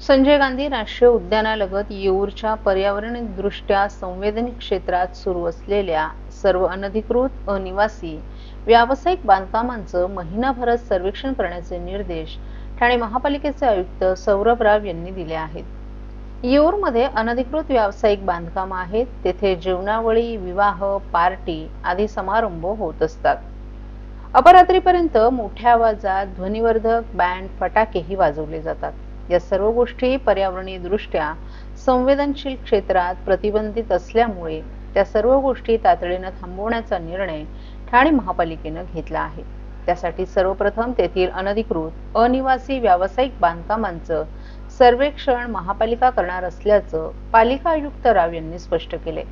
संजय गांधी राष्ट्रीय उद्यानालगत येऊरच्या पर्यावरणदृष्ट्या संवेदनिक क्षेत्रात सुरू असलेल्या सर्व अनधिकृत अनिवासी व्यावसायिक बांधकामांचं महिनाभरात सर्वेक्षण करण्याचे निर्देश ठाणे महापालिकेचे आयुक्त सौरभ राव यांनी दिले आहेत. येऊरमध्ये अनधिकृत व्यावसायिक बांधकाम आहेत. तेथे जेवणावळी विवाह पार्टी आदी समारंभ होत असतात. अपरात्रीपर्यंत मोठ्या आवाजात ध्वनिवर्धक बँड फटाकेही वाजवले जातात. या सर्व गोष्टी पर्यावरणीय दृष्ट्या संवेदनशील क्षेत्रात प्रतिबंधित असल्यामुळे त्या सर्व गोष्टी तातडीनं थांबवण्याचा निर्णय ठाणे महापालिकेनं घेतला आहे. त्यासाठी सर्वप्रथम तेथील अनधिकृत अनिवासी व्यावसायिक बांधकामांचं सर्वेक्षण महापालिका करणार असल्याचं पालिका आयुक्त राव यांनी स्पष्ट केले.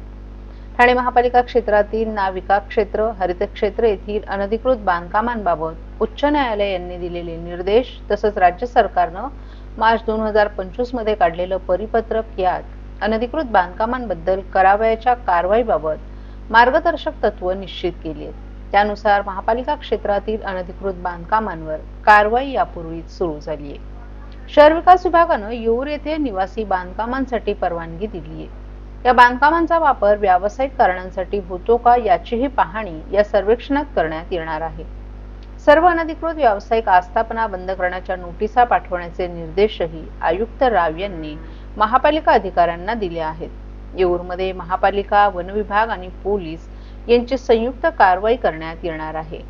ठाणे महापालिका क्षेत्रातील नाविका क्षेत्र हरित क्षेत्र येथील अनधिकृत बांधकामांबाबत उच्च न्यायालय यांनी दिलेले निर्देश तसंच राज्य सरकारनं मार्च दोन हजार पंचवीसमध्ये काढलेलं परिपत्रक यात अनधिकृत बांधकामांबद्दल करावयाच्या कारवाईबाबत मार्गदर्शक तत्व निश्चित केली आहेत. त्यानुसार महापालिका क्षेत्रातील अनधिकृत बांधकामांवर कारवाई यापूर्वीच सुरू झाली आहे. शहर विकास विभागानं येऊर येथे निवासी बांधकामांसाठी परवानगी दिली आहे. या बांधकामांचा वापर व्यावसायिक कारणांसाठी होतो का याचीही पाहणी या सर्वेक्षणात करण्यात येणार आहे. सर्व अनधिकृत व्यावसायिक आस्थापना बंद करण्याच्या नोटिसा पाठवण्याचे निर्देशही आयुक्त राव यांनी महापालिका अधिकाऱ्यांना दिले आहेत. येऊरमध्ये महापालिका वन विभाग आणि पोलीस यांची संयुक्त कारवाई करण्यात येणार आहे.